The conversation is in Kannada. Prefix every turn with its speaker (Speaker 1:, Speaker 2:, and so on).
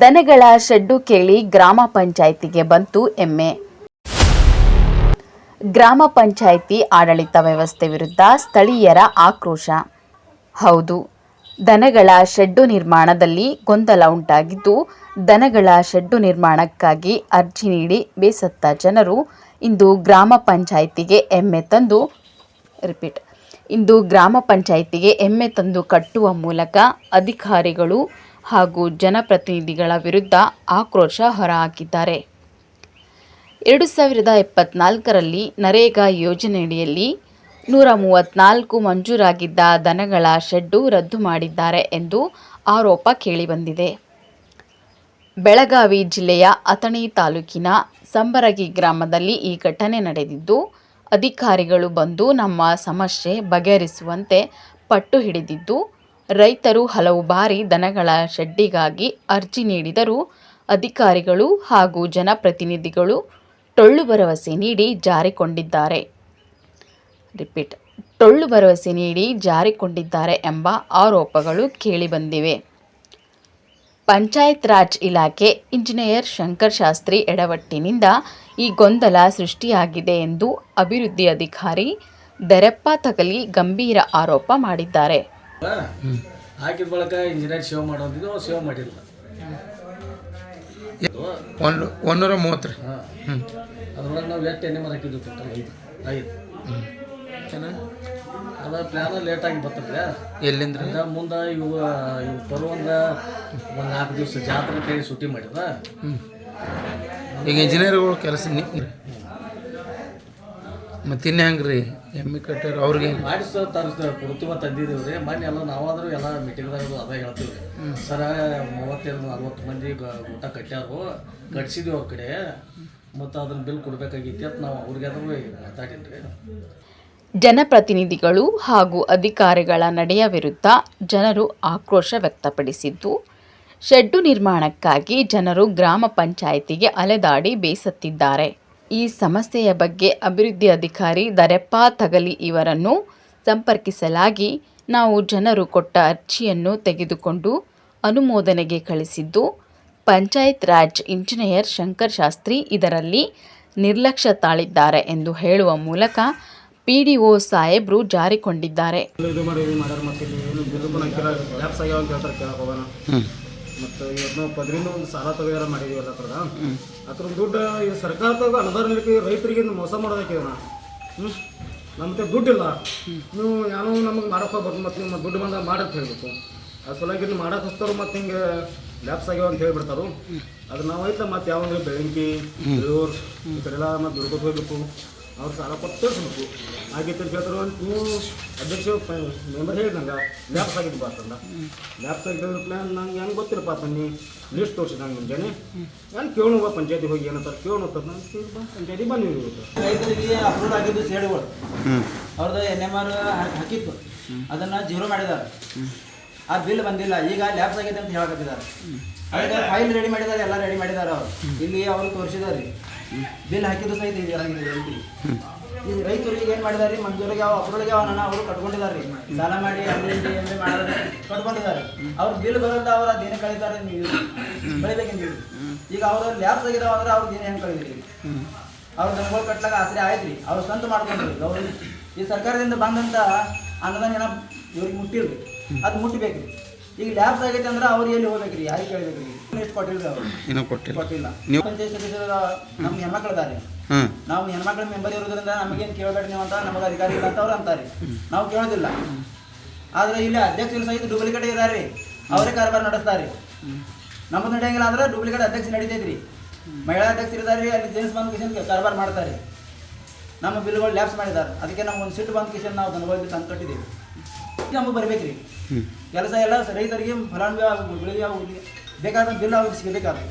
Speaker 1: ದನಗಳ ಶೆಡ್ಡು ಕೇಳಿ ಗ್ರಾಮ ಪಂಚಾಯಿತಿಗೆ ಬಂತು ಎಮ್ಮೆ. ಗ್ರಾಮ ಪಂಚಾಯಿತಿ ಆಡಳಿತ ವ್ಯವಸ್ಥೆ ವಿರುದ್ಧ ಸ್ಥಳೀಯರ ಆಕ್ರೋಶ. ಹೌದು, ದನಗಳ ಶೆಡ್ಡು ನಿರ್ಮಾಣದಲ್ಲಿ ಗೊಂದಲ ಉಂಟಾಗಿದ್ದು, ದನಗಳ ಶೆಡ್ಡು ನಿರ್ಮಾಣಕ್ಕಾಗಿ ಅರ್ಜಿ ನೀಡಿ ಬೇಸತ್ತ ಜನರು ಇಂದು ಗ್ರಾಮ ಪಂಚಾಯಿತಿಗೆ ಎಮ್ಮೆ ತಂದು, ರಿಪೀಟ್, ಇಂದು ಗ್ರಾಮ ಪಂಚಾಯಿತಿಗೆ ಎಮ್ಮೆ ತಂದು ಕಟ್ಟುವ ಮೂಲಕ ಅಧಿಕಾರಿಗಳು ಹಾಗೂ ಜನಪ್ರತಿನಿಧಿಗಳ ವಿರುದ್ಧ ಆಕ್ರೋಶ ಹೊರಹಾಕಿದ್ದಾರೆ. ಎರಡು ಸಾವಿರದ ಇಪ್ಪತ್ನಾಲ್ಕರಲ್ಲಿ ನರೇಗಾ ಯೋಜನೆಯಡಿಯಲ್ಲಿ ನೂರ ಮೂವತ್ನಾಲ್ಕು ಮಂಜೂರಾಗಿದ್ದ ದನಗಳ ಶೆಡ್ಡು ರದ್ದು ಮಾಡಿದ್ದಾರೆ ಎಂದು ಆರೋಪ ಕೇಳಿಬಂದಿದೆ. ಬೆಳಗಾವಿ ಜಿಲ್ಲೆಯ ಅಥಣಿ ತಾಲೂಕಿನ ಸಂಬರಗಿ ಗ್ರಾಮದಲ್ಲಿ ಈ ಘಟನೆ ನಡೆದಿದ್ದು, ಅಧಿಕಾರಿಗಳು ಬಂದು ನಮ್ಮ ಸಮಸ್ಯೆ ಬಗೆಹರಿಸುವಂತೆ ಪಟ್ಟು ಹಿಡಿದಿದ್ದು ರೈತರು ಹಲವು ಬಾರಿ ದನಗಳ ಶೆಡ್ಡಿಗಾಗಿ ಅರ್ಜಿ ನೀಡಿದರೂ ಅಧಿಕಾರಿಗಳು ಹಾಗೂ ಜನಪ್ರತಿನಿಧಿಗಳು ಟೊಳ್ಳು ಭರವಸೆ ನೀಡಿ ಜಾರಿಕೊಂಡಿದ್ದಾರೆ. ರಿಪೀಟ್. ಟೊಳ್ಳು ಭರವಸೆ ನೀಡಿ ಜಾರಿಕೊಂಡಿದ್ದಾರೆ ಎಂಬ ಆರೋಪಗಳು ಕೇಳಿಬಂದಿವೆ. ಪಂಚಾಯತ್ ರಾಜ್ ಇಲಾಖೆ ಇಂಜಿನಿಯರ್ ಶಂಕರ್ ಶಾಸ್ತ್ರಿ ಎಡವಟ್ಟಿನಿಂದ ಈ ಗೊಂದಲ ಸೃಷ್ಟಿಯಾಗಿದೆ ಎಂದು ಅಭಿವೃದ್ಧಿ ಅಧಿಕಾರಿ ದರೆಪ್ಪ ತಗಲಿ ಗಂಭೀರ ಆರೋಪ ಮಾಡಿದ್ದಾರೆ.
Speaker 2: ಹಾಕಿದ ಬಳಕ ಇಂಜಿನಿಯರ್ ಸೇವ್ ಮಾಡೋದಿದ್ದು ಸೇವ್ ಮಾಡಿಲ್ಲ.
Speaker 3: ಒಂದು ಒಂದೂರ ಮೂವತ್ತು ರೀ.
Speaker 2: ಹಾಂ. ಅದ್ರೊಳಗೆ ನಾವು ಎಷ್ಟು ಎಣ್ಣೆ ಮರ ಹಾಕಿದ್ವಿ ಟೋಟಲ್ ಐದು. ಐದು. ಅದ ಪ್ಲ್ಯಾನ ಲೇಟಾಗಿ ಬರ್ತದೆ
Speaker 3: ಎಲ್ಲಿಂದ
Speaker 2: ಮುಂದೆ ಇವು ಇವು ಬರುವಂಗ ಒಂದು ನಾಲ್ಕು ದಿವಸ ಜಾತ್ರೆ ಕೈ ಸುಟ್ಟಿ ಮಾಡಿದ.
Speaker 3: ಈಗ ಇಂಜಿನಿಯರ್ಗಳು ಕೆಲಸ ಮತ್ತು ಇನ್ನು ಹೆಂಗೆ ರೀ ಎಮ್ಮೆ ಕಟ್ಟಾರ ಅವ್ರಿಗೆ
Speaker 2: ಮಾಡಿಸ ತರಿಸ್ದ ಕೊಡ್ತೀವ ತಂದಿದ್ದೀವಿ ರೀ ಮೊನ್ನೆ ಎಲ್ಲ ನಾವಾದರೂ ಎಲ್ಲ ಮೀಟಿಂಗ್ದಾಗ ಅದ ಹೇಳ್ತೀವಿ ಸರ ಮೂವತ್ತೆರಡು ನಲ್ವತ್ತು ಮಂದಿ ಊಟ ಕಟ್ಟ್ಯಾರು. ಕಟ್ಸಿದ್ವಿ ಅವ್ರ ಕಡೆ. ಮತ್ತು ಅದನ್ನ ಬಿಲ್ ಕೊಡಬೇಕಾಗಿತ್ತು. ಅಂತ ನಾವು ಅವ್ರಿಗೆ ಆದ್ರೂ ಮಾತಾಡಿದ್ರಿ
Speaker 1: ಜನಪ್ರತಿನಿಧಿಗಳು ಹಾಗೂ ಅಧಿಕಾರಿಗಳ ನಡೆಯ ವಿರುದ್ಧ ಜನರು ಆಕ್ರೋಶ ವ್ಯಕ್ತಪಡಿಸಿದ್ದು ಶೆಡ್ಡು ನಿರ್ಮಾಣಕ್ಕಾಗಿ ಜನರು ಗ್ರಾಮ ಪಂಚಾಯಿತಿಗೆ ಅಲೆದಾಡಿ ಬೇಸತ್ತಿದ್ದಾರೆ. ಈ ಸಮಸ್ಯೆಯ ಬಗ್ಗೆ ಅಭಿವೃದ್ಧಿ ಅಧಿಕಾರಿ ದರೆಪ್ಪ ತಗಲಿ ಇವರನ್ನು ಸಂಪರ್ಕಿಸಲಾಗಿ ನಾವು ಜನರು ಕೊಟ್ಟ ಅರ್ಜಿಯನ್ನು ತೆಗೆದುಕೊಂಡು ಅನುಮೋದನೆಗೆ ಕಳಿಸಿದ್ದು ಪಂಚಾಯತ್ ರಾಜ್ ಇಂಜಿನಿಯರ್ ಶಂಕರ್ ಶಾಸ್ತ್ರಿ ಇದರಲ್ಲಿ ನಿರ್ಲಕ್ಷ್ಯ ತಾಳಿದ್ದಾರೆ ಎಂದು ಹೇಳುವ ಮೂಲಕ ಪಿ
Speaker 4: ಡಿ ಒ ಸಾಹೇಬ್ರು ಜಾರಿಕೊಂಡಿದ್ದಾರೆ ಮತ್ತೆ ಇವತ್ತು ನಾವು ಪದರಿಂದ ಒಂದು ಸಾಲ ತೆಗೆದಾರ ಮಾಡಿದೀವಲ್ಲ ಥರದ ಅದ್ರ ದುಡ್ಡು ಈ ಸರ್ಕಾರದಾಗ ಅನುದಾನ ನೀಡಕ್ಕೆ ರೈತರಿಗೆ ಮೋಸ ಮೋಸ ಮಾಡೋದಕ್ಕಿದಣ ಹ್ಞೂ ನಮ್ಮ ದುಡ್ಡಿಲ್ಲ. ನೀವು ಏನೋ ನಮಗೆ ಮಾಡಕ್ಕೆ ಹೋಗ್ಬೇಕು ಮತ್ತು ನಿಮ್ಮ ದುಡ್ಡು ಬಂದಾಗ ಮಾಡಕ್ಕೆ ಹೇಳ್ಬೇಕು. ಆ ಸಲುವಾಗಿ ಇಲ್ಲಿ ಮಾಡಕ್ಕೆ ಹೋಗ್ತಾರೋ ಮತ್ತು ಹಿಂಗೆ ಲ್ಯಾಬ್ಸ್ ಆಗ್ಯಾವ ಅಂತ ಹೇಳಿಬಿಡ್ತಾರೆ. ಅದು ನಾವು ಐತಲ್ಲ ಮತ್ತು ಯಾವಂದ್ರೆ ಬೆಳಂಕಿ ಬೆಳೂರು ಈ ಕಡೆ ಎಲ್ಲ ಮತ್ತು ದುಡ್ಕೋಬೇಕು ಹೋಗ್ಬೇಕು. ಅವ್ರು ಸಾಲ ಕೊಟ್ಟು ತೋರಿಸ್ಬೇಕು. ಹಾಗೆ ಅಂತ ಹೇಳ್ತಾರೆ ಅಂತ ನೀವು ಅಧ್ಯಕ್ಷ ಮೆಂಬರ್ ಹೇಳಿ ಲ್ಯಾಪ್ಸ್ ಲ್ಯಾಬ್ಸ್ ಆಗಿದ್ದು ಬಾ ಲ್ಯಾಪ್ಸ್ ಲ್ಯಾಬ್ಸ್ ಆಗಿದ್ದ ಪ್ಲ್ಯಾನ್ ನಂಗೆ ಹೆಂಗೆ ಗೊತ್ತಿರಪ್ಪ ಬನ್ನಿ ಲಿಸ್ಟ್ ತೋರಿಸಿ ನಂಗೆ ಮುಂಜಾನೆ ನಾನು ಕೇಳು ಪಂಚಾಯತಿ ಹೋಗಿ ಏನಂತಾರೆ ಅಂತ ನಾನು ಪಂಚಾಯತಿ ಬಂದು ಇವತ್ತು
Speaker 5: ರೈತರಿಗೆ ಅಪ್ರೂವ್ ಆಗಿದ್ದು ಸೇಡುಗಳು. ಅವ್ರದ್ದು ಎನ್ ಎಂ ಆರ್ ಹಾಕಿತ್ತು. ಅದನ್ನ ಜೀರೋ ಮಾಡಿದ್ದಾರೆ. ಆ ಬಿಲ್ ಬಂದಿಲ್ಲ. ಈಗ ಲ್ಯಾಬ್ಸ್ ಆಗಿದೆ ಅಂತ ಹೇಳಕತ್ತಿದ್ದಾರೆ. ಫೈಲ್ ರೆಡಿ ಮಾಡಿದ್ದಾರೆ ಎಲ್ಲ ರೆಡಿ ಮಾಡಿದ್ದಾರೆ ಅವರು. ಇಲ್ಲಿ ಅವರು ತೋರಿಸಿದಾರೆ ಬಿಲ್ ಹಾಕಿದ್ರು ಸಹಿತ ಇದು ಎಲ್ಲಿ ಈ ರೈತರಿಗೆ ಏನು ಮಾಡಿದಾರೆ ಮಂಜೂರಿಗೆ ಯಾವ ಅಪ್ರೂವ್ಗೆ ನನ್ನ ಅವರು ಕಟ್ಕೊಂಡಿದ್ದಾರೆ. ಸಾಲ ಮಾಡಿ, ಅಲ್ಲಿ ಮಾಡಿದ್ರೆ ಕಟ್ಕೊಂಡಿದ್ದಾರೆ. ಅವ್ರ ಬಿಲ್ ಬರೋದ ಅವ್ರ ಅದೇನು ಕಳೀತಾರೆ ನೀವು ನೀವು ಈಗ ಅವ್ರ ಲ್ಯಾಬ್ ತೆಗಿದಾವ ಅಂದ್ರೆ ಅವ್ರದ್ದು ಏನು ಹೆಂಗೆ ಕಳಿದ್ರಿ ಅವ್ರ ದನಗಳು ಕಟ್ಲಾಗ ಆಸರೆ ಆಯ್ತ್ರಿ. ಅವ್ರು ಸ್ವಂತ ಮಾಡ್ಕೊಂಡ್ರಿ. ಗೌರಿ, ಈ ಸರ್ಕಾರದಿಂದ ಬಂದಂತ ಅನುದಾನ ಏನೋ ಇವ್ರಿಗೆ ಮುಟ್ಟಿಲ್ರಿ. ಅದು ಮುಟ್ಟಬೇಕ್ರಿ ಈಗ ಲ್ಯಾಬ್ಸ್ ಆಗೈತೆ ಅಂದ್ರೆ ಅವ್ರು ಎಲ್ಲಿ ಹೋಗ್ಬೇಕ್ರಿ? ಯಾರಿಗೆ ಕೇಳ್ಬೇಕ್ರಿ? ಎಷ್ಟು ಕೊಟ್ಟಿಲ್ಲ ಅವರು?
Speaker 3: ಕೊಟ್ಟಿಲ್ಲ.
Speaker 5: ಕೊಟ್ಟಿಲ್ಲ.
Speaker 3: ನೀವು-
Speaker 5: ಪಂಚಾಯತ್ ಸದಸ್ಯರ ನಮ್ಮ
Speaker 3: ಹೆಣ್ಮಕ್ಳದಾರೆ
Speaker 5: ನಾವು ಹೆಣ್ಮಕ್ಳ ಮೆಂಬರ್ ಇರೋದ್ರಿಂದ ನಮಗೇನು ಕೇಳಬೇಡಿ ನೀವು ಅಂತ ನಮಗೆ ಅಧಿಕಾರಿ ಇಲ್ಲ ಅಂತ ಅವ್ರು ಅಂತಾರೆ. ನಾವು ಕೇಳೋದಿಲ್ಲ. ಆದ್ರೆ ಇಲ್ಲಿ ಅಧ್ಯಕ್ಷರು ಸಹಿತ ಡೂಪ್ಲಿಕೇಟ್ ಇದ್ದಾರೆ ಅವರೇ ಕಾರ್ಬಾರ್ ನಡೆಸ್ತಾರೆ. ನಮ್ಮದು ನಡೆಯಂಗಿಲ್ಲ ಅಂದ್ರೆ ಡೂಪ್ಲಿಕೇಟ್ ಅಧ್ಯಕ್ಷ ನಡೀತೈತ್ರಿ. ಮಹಿಳಾ ಅಧ್ಯಕ್ಷರು ಇದ್ದಾರೆ ಅಲ್ಲಿ ಜೇಮ್ಸ್ ಬಂದ್ ಕಿಶನ್ ಕಾರ್ಬಾರ್ ಮಾಡ್ತಾರೆ. ನಮ್ಮ ಬಿಲ್ಗಳು ಲ್ಯಾಪ್ಸ್ ಮಾಡಿದ್ದಾರೆ. ಅದಕ್ಕೆ ನಮ್ಗೆ ಒಂದು ಸಿಟ್ಟು ಬಂದು ಕಿಶನ್ ನಾವು ದನಗಳಿಗೆ ತಂದು ಕಟ್ಟಿದ್ದೀವಿ. ನಮಗೆ ಬರ್ಬೇಕ್ರಿ. ಕೆಲಸ ಎಲ್ಲ ರೈತರಿಗೆ ಫಲಾನುಭವಿ ಆಗು ಬೆಳೆಗೆ ಆಗು ಬೇಕಾದ ಬಿಲ್ ಅವ್ರಿಗೆ ಸಿಗಬೇಕಾದ್ರೆ